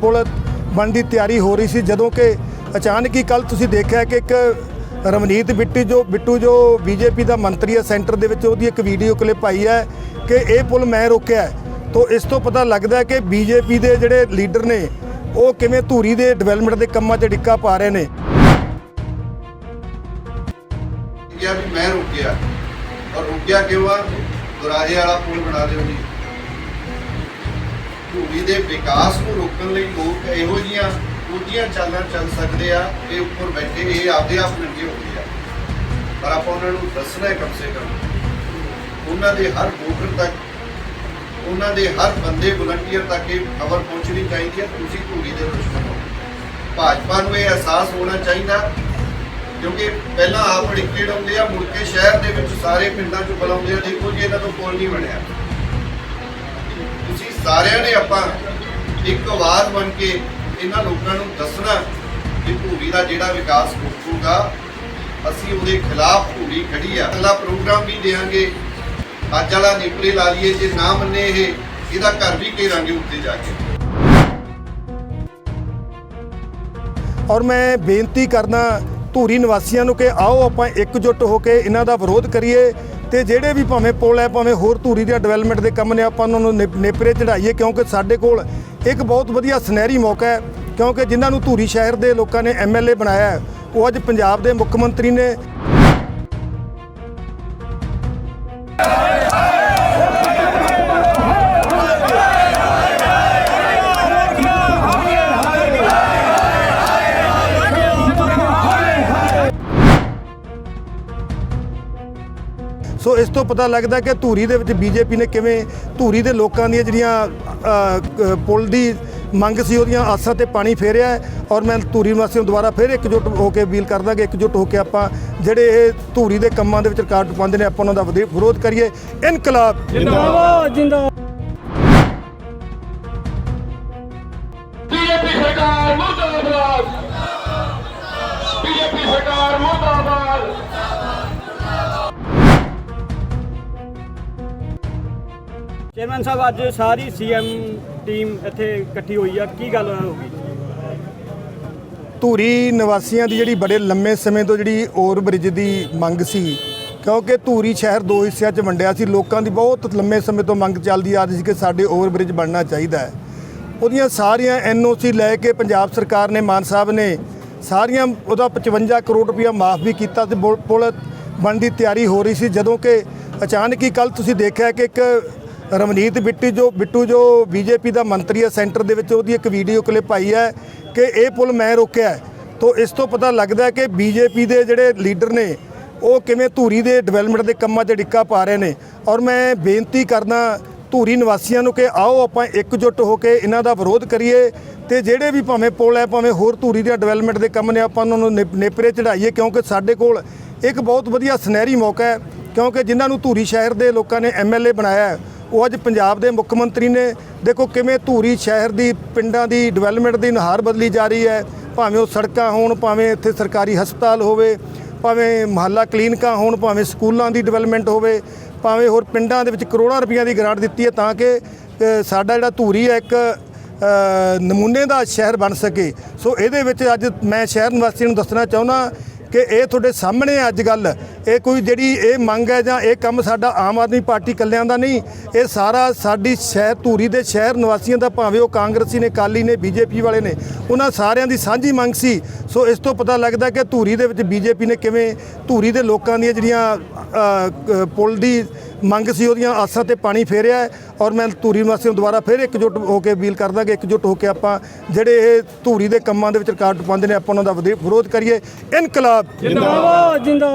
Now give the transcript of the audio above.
ਪੁਲ ਬਣ ਦੀ ਤਿਆਰੀ ਹੋ ਰਹੀ ਸੀ, ਜਦੋਂ ਕਿ ਅਚਾਨਕ ਹੀ ਕੱਲ ਤੁਸੀਂ ਦੇਖਿਆ ਕਿ ਇੱਕ ਰਮਨੀਤ ਬਿੱਟੂ ਜੋ ਬਿੱਟੂ ਜੋ ਬੀਜੇਪੀ ਦਾ ਮੰਤਰੀ ਹੈ, ਸੈਂਟਰ ਦੇ ਵਿੱਚ ਉਹਦੀ ਇੱਕ ਵੀਡੀਓ ਕਲਿੱਪ ਆਈ ਹੈ ਕਿ ਇਹ ਪੁਲ ਮੈਂ ਰੋਕਿਆ ਹੈ। ਤੋਂ ਇਸ ਤੋਂ ਪਤਾ ਲੱਗਦਾ ਹੈ ਕਿ ਬੀਜੇਪੀ ਦੇ ਜਿਹੜੇ ਲੀਡਰ ਨੇ, ਉਹ ਕਿਵੇਂ ਧੂਰੀ ਦੇ ਡਿਵੈਲਪਮੈਂਟ ਦੇ ਕੰਮਾਂ 'ਚ ਡਿੱਕਾ ਪਾ ਰਹੇ ਨੇ ਕਿਹਾ ਵੀ ਮੈਂ ਰੁਕਿਆ ਔਰ ਕਿਉਂ ਆ ਦੁਰਾਹੇ ਵਾਲਾ ਪੁਲ ਬਣਾ ਦਿਓ ਜੀ। ਧੂਰੀ ਦੇ ਵਿਕਾਸ ਨੂੰ ਰੋਕਣ ਲਈ ਲੋਕ ਇਹੋ ਜੀਆਂ ਦੂਜੀਆਂ ਚਾਲਾਂ ਚੱਲ ਸਕਦੇ ਆ, ਇਹ ਉੱਪਰ ਬੈਠੇ ਇਹ ਆਪਦੇ ਆਪ ਨੰਗੇ ਹੋ ਆ। ਪਰ ਆਪਾਂ ਉਹਨਾਂ ਨੂੰ ਦੱਸਣਾ ਹੈ ਕਮ ਸੇ ਕਮ। ਉਹਨਾਂ ਦੇ ਹਰ ਵੋਟਰ ਤੱਕ, ਉਹਨਾਂ ਦੇ ਹਰ ਬੰਦੇ ਵਲੰਟੀਅਰ ਤੱਕ ਇਹ ਖਬਰ ਪਹੁੰਚਣੀ ਚਾਹੀਦੀ ਹੈ, ਤੁਸੀਂ ਧੂਰੀ ਦੇ ਦੁਸ਼ਮਣ ਹੋ ਭਾਜਪਾ ਨੂੰ ਇਹ ਅਹਿਸਾਸ ਹੋਣਾ ਚਾਹੀਦਾ ਕਿਉਂਕਿ ਪਹਿਲਾਂ ਆਪ ਅੜਿੱਕੇ ਡਾਉਂਦੇ ਆ, ਮੁੜ ਕੇ ਸ਼ਹਿਰ ਦੇ ਵਿੱਚ ਸਾਰੇ ਪਿੰਡਾਂ 'ਚ ਬੁਲਾਉਂਦੇ ਆ, ਦੇਖੋ ਜੀ ਇਹਨਾਂ ਤੋਂ ਪੁੱਲ ਨਹੀਂ ਬਣਿਆ। ਤੁਸੀਂ ਸਾਰਿਆਂ ਨੇ ਆਪਾਂ ਇੱਕ ਆਵਾਜ਼ ਬਣ ਕੇ ਇਹਨਾਂ ਲੋਕਾਂ ਨੂੰ ਦੱਸਣਾ ਕਿ ਧੂਰੀ ਦਾ ਜਿਹੜਾ ਵਿਕਾਸ ਰੁਕੂਗਾ ਅਸੀਂ ਉਹਦੇ ਖਿਲਾਫ ਧੂਰੀ ਖੜੀ ਆ। ਅਗਲਾ ਪ੍ਰੋਗਰਾਮ ਵੀ ਦੇਾਂਗੇ ਅੱਜ ਵਾਲਾ ਨਿਪਰੇ ਲਾ ਲਈਏ, ਜੇ ਨਾ ਮੰਨੇ ਇਹ, ਇਹਦਾ ਘਰ ਵੀ ਘੇਰਾਂਗੇ ਉੱਤੇ ਜਾ ਕੇ। ਔਰ ਮੈਂ ਬੇਨਤੀ ਕਰਦਾ ਧੂਰੀ ਨਿਵਾਸੀਆਂ ਨੂੰ ਕਿ ਆਓ ਆਪਾਂ ਇਕਜੁੱਟ ਹੋ ਕੇ ਇਹਨਾਂ ਦਾ ਵਿਰੋਧ ਕਰੀਏ ਤੇ ਜਿਹੜੇ ਵੀ ਭਾਵੇਂ ਪੁਲ ਹੈ, ਭਾਵੇਂ ਹੋਰ ਧੂਰੀ ਦੇ ਡਿਵੈਲਪਮੈਂਟ ਦੇ ਕੰਮ ਨੇ, ਆਪਾਂ ਉਹਨਾਂ ਨੂੰ ਨੇ- ਨੇਪਰੇ ਚੜਾਈਏ ਕਿਉਂਕਿ ਸਾਡੇ ਕੋਲ ਇੱਕ ਬਹੁਤ ਵਧੀਆ ਸੁਨਹਿਰੀ ਮੌਕਾ ਹੈ ਕਿਉਂਕਿ ਜਿਨ੍ਹਾਂ ਨੂੰ ਧੂਰੀ ਸ਼ਹਿਰ ਦੇ ਲੋਕਾਂ ਨੇ ਐਮਐਲਏ ਬਣਾਇਆ ਉਹ ਅੱਜ ਪੰਜਾਬ ਦੇ ਮੁੱਖ ਮੰਤਰੀ ਨੇ। ਸੋ ਇਸ ਤੋਂ ਪਤਾ ਲੱਗਦਾ ਕਿ ਧੂਰੀ ਦੇ ਵਿੱਚ ਬੀਜੇਪੀ ਨੇ ਕਿਵੇਂ ਧੂਰੀ ਦੇ ਲੋਕਾਂ ਦੀਆਂ ਜਿਹੜੀਆਂ ਪੁਲ ਦੀ ਮੰਗ ਸੀ ਉਹਦੀਆਂ ਆਸਾਂ ਤੇ ਪਾਣੀ ਫੇਰਿਆ ਔਰ ਮੈਂ ਧੂਰੀ ਨਿਵਾਸੀਆਂ ਨੂੰ ਦੁਬਾਰਾ ਫਿਰ ਇਕਜੁੱਟ ਹੋ ਕੇ ਅਪੀਲ ਕਰਦਾ ਕਿ ਇਕਜੁੱਟ ਹੋ ਕੇ ਆਪਾਂ ਜਿਹੜੇ ਇਹ ਧੂਰੀ ਦੇ ਕੰਮਾਂ ਦੇ ਵਿੱਚ ਰੁਕਾਵਟ ਪਾਉਂਦੇ ਨੇ ਆਪਾਂ ਉਹਨਾਂ ਦਾ ਵਿਰੋਧ ਕਰੀਏ। ਇਨਕਲਾਬ! ਜਿੰਦਾਬਾਦ ਜਿੰਦਾਬਾਦ! ਬੀਜੇਪੀ ਸਰਕਾਰ ਮੁਰਦਾਬਾਦ! ਬੀਜੇਪੀ ਸਰਕਾਰ ਮੁਰਦਾਬਾਦ! ਚੇਅਰਮੈਨ ਸਾਹਿਬ, ਅੱਜ ਸਾਰੀ ਸੀਐਮ ਟੀਮ ਇੱਥੇ ਇਕੱਠੀ ਹੋਈ ਆ। ਕੀ ਗੱਲ ਹੋ ਗਈ ਧੂਰੀ ਨਿਵਾਸੀਆਂ ਦੀ ਜਿਹੜੀ ਬੜੇ ਲੰਮੇ ਸਮੇਂ ਤੋਂ ਜਿਹੜੀ ਓਵਰ ਬ੍ਰਿਜ ਦੀ ਮੰਗ ਸੀ, ਕਿਉਂਕਿ ਧੂਰੀ ਸ਼ਹਿਰ ਦੋ ਹਿੱਸਿਆਂ 'ਚ ਵੰਡਿਆ ਸੀ, ਲੋਕਾਂ ਦੀ ਬਹੁਤ ਲੰਮੇ ਸਮੇਂ ਤੋਂ ਮੰਗ ਚੱਲਦੀ ਆ ਰਹੀ ਸੀ ਕਿ ਸਾਡੇ ਓਵਰ ਬ੍ਰਿਜ ਬਣਨਾ ਚਾਹੀਦਾ ਹੈ। ਉਹਦੀਆਂ ਸਾਰੀਆਂ ਐਨਓਸੀ ਲੈ ਕੇ ਪੰਜਾਬ ਸਰਕਾਰ ਨੇ, ਮਾਨ ਸਾਹਿਬ ਨੇ ਸਾਰੀਆਂ ਉਹਦਾ 55 ਕਰੋੜ ਰੁਪਇਆ ਮਾਫ ਵੀ ਕੀਤਾ ਤੇ ਬੁਲ- ਪੁਲ ਬਣਨ ਦੀ ਤਿਆਰੀ ਹੋ ਰਹੀ ਸੀ। ਜਦੋਂ ਕਿ ਅਚਾਨਕ ਹੀ ਕੱਲ ਤੁਸੀਂ ਦੇਖਿਆ ਕਿ ਇੱਕ ਰਮਨੀਤ ਬਿੱਟੂ ਜੋ ਬਿੱਟੂ ਜੋ ਬੀਜੇਪੀ ਦਾ ਮੰਤਰੀ ਹੈ, ਸੈਂਟਰ ਦੇ ਵਿੱਚ ਉਹਦੀ ਇੱਕ ਵੀਡੀਓ ਕਲਿੱਪ ਆਈ ਹੈ ਕਿ ਇਹ ਪੁਲ ਮੈਂ ਰੋਕਿਆ ਹੈ। ਤੋਂ ਇਸ ਤੋਂ ਪਤਾ ਲੱਗਦਾ ਹੈ ਕਿ ਬੀਜੇਪੀ ਦੇ ਜਿਹੜੇ ਲੀਡਰ ਨੇ, ਉਹ ਕਿਵੇਂ ਧੂਰੀ ਦੇ ਡਿਵੈਲਪਮੈਂਟ ਦੇ ਕੰਮਾਂ 'ਚ ਡਿੱਕਾ ਪਾ ਰਹੇ ਨੇ ਔਰ ਮੈਂ ਬੇਨਤੀ ਕਰਦਾ ਧੂਰੀ ਨਿਵਾਸੀਆਂ ਨੂੰ ਕਿ ਆਓ ਆਪਾਂ ਇਕਜੁੱਟ ਹੋ ਕੇ ਇਹਨਾਂ ਦਾ ਵਿਰੋਧ ਕਰੀਏ ਤੇ ਜਿਹੜੇ ਵੀ ਭਾਵੇਂ ਪੁਲ ਹੈ, ਭਾਵੇਂ ਹੋਰ ਧੂਰੀ ਦੇ ਡਿਵੈਲਪਮੈਂਟ ਦੇ ਕੰਮ ਨੇ, ਆਪਾਂ ਉਹਨਾਂ ਨੂੰ ਨੇ- ਨੇਪਰੇ ਚੜਾਈਏ ਕਿਉਂਕਿ ਸਾਡੇ ਕੋਲ ਇੱਕ ਬਹੁਤ ਵਧੀਆ ਸੁਨਹਿਰੀ ਮੌਕਾ ਹੈ ਕਿਉਂਕਿ ਜਿਨ੍ਹਾਂ ਨੂੰ ਧੂਰੀ ਸ਼ਹਿਰ ਦੇ ਲੋਕਾਂ ਨੇ ਐਮਐਲਏ ਬਣਾਇਆ ਉਹ ਅੱਜ ਪੰਜਾਬ ਦੇ ਮੁੱਖ ਮੰਤਰੀ ਨੇ। ਦੇਖੋ ਕਿਵੇਂ ਧੂਰੀ ਸ਼ਹਿਰ ਦੀ, ਪਿੰਡਾਂ ਦੀ ਡਿਵੈਲਪਮੈਂਟ ਦੀ ਨਹਾਰ ਬਦਲੀ ਜਾ ਰਹੀ ਹੈ। ਭਾਵੇਂ ਉਹ ਸੜਕਾਂ ਹੋਣ, ਭਾਵੇਂ ਇੱਥੇ ਸਰਕਾਰੀ ਹਸਪਤਾਲ ਹੋਵੇ, ਭਾਵੇਂ ਮਹੱਲਾ ਕਲੀਨਿਕਾਂ ਹੋਣ, ਭਾਵੇਂ ਸਕੂਲਾਂ ਦੀ ਡਿਵੈਲਪਮੈਂਟ ਹੋਵੇ, ਭਾਵੇਂ ਹੋਰ ਪਿੰਡਾਂ ਦੇ ਵਿੱਚ ਕਰੋੜਾਂ ਰੁਪਈਆ ਦੀ ਗ੍ਰਾਂਟ ਦਿੱਤੀ ਹੈ ਤਾਂ ਕਿ ਸਾਡਾ ਜਿਹੜਾ ਧੂਰੀ ਹੈ ਇੱਕ ਨਮੂਨੇ ਦਾ ਸ਼ਹਿਰ ਬਣ ਸਕੇ। ਸੋ ਇਹਦੇ ਵਿੱਚ ਅੱਜ ਮੈਂ ਸ਼ਹਿਰ ਨਿਵਾਸੀਆਂ ਨੂੰ ਦੱਸਣਾ ਚਾਹੁੰਦਾ ਕਿ ਇਹ ਤੁਹਾਡੇ ਸਾਹਮਣੇ ਹੈ ਅੱਜ ਗੱਲ। ਇਹ ਕੋਈ ਜਿਹੜੀ ਇਹ ਮੰਗ ਹੈ ਜਾਂ ਇਹ ਕੰਮ ਸਾਡਾ ਆਮ ਆਦਮੀ ਪਾਰਟੀ ਕੱਲਿਆਂ ਦਾ ਨਹੀਂ, ਇਹ ਸਾਰਾ ਸਾਡੀ ਸ਼ਹਿਰ ਧੂਰੀ ਦੇ ਸ਼ਹਿਰ ਨਿਵਾਸੀਆਂ ਦਾ ਭਾਵੇਂ ਉਹ ਕਾਂਗਰਸੀ ਨੇ ਕਾਲੀ ਨੇ, ਬੀਜੇਪੀ ਵਾਲੇ ਨੇ, ਉਹਨਾਂ ਸਾਰਿਆਂ ਦੀ ਸਾਂਝੀ ਮੰਗ ਸੀ। ਸੋ ਇਸ ਤੋਂ ਪਤਾ ਲੱਗਦਾ ਕਿ ਧੂਰੀ ਦੇ ਵਿੱਚ ਬੀਜੇਪੀ ਨੇ ਕਿਵੇਂ ਧੂਰੀ ਦੇ ਲੋਕਾਂ ਦੀਆਂ ਜਿਹੜੀਆਂ ਪੁਲ ਦੀ ਮੰਗ ਸੀ, ਉਹਦੀਆਂ ਆਸਾਂ ਤੇ ਪਾਣੀ ਫੇਰਿਆ ਔਰ ਮੈਂ ਧੂਰੀ ਨਿਵਾਸੀਆਂ ਨੂੰ ਦੁਬਾਰਾ ਫਿਰ ਇਕਜੁੱਟ ਹੋ ਕੇ ਅਪੀਲ ਕਰਦਾ ਕਿ ਇਕਜੁੱਟ ਹੋ ਕੇ ਆਪਾਂ ਜਿਹੜੇ ਇਹ ਧੂਰੀ ਦੇ ਕੰਮਾਂ ਦੇ ਵਿੱਚ ਰੁਕਾਵਟ ਪਾਉਂਦੇ ਨੇ, ਆਪਾਂ ਉਹਨਾਂ ਦਾ ਵਧੇ- ਵਿਰੋਧ ਕਰੀਏ। ਇਨਕਲਾਬ ਜਿੰਦਾਬਾਦ ਜਿੰਦਾਬਾਦ।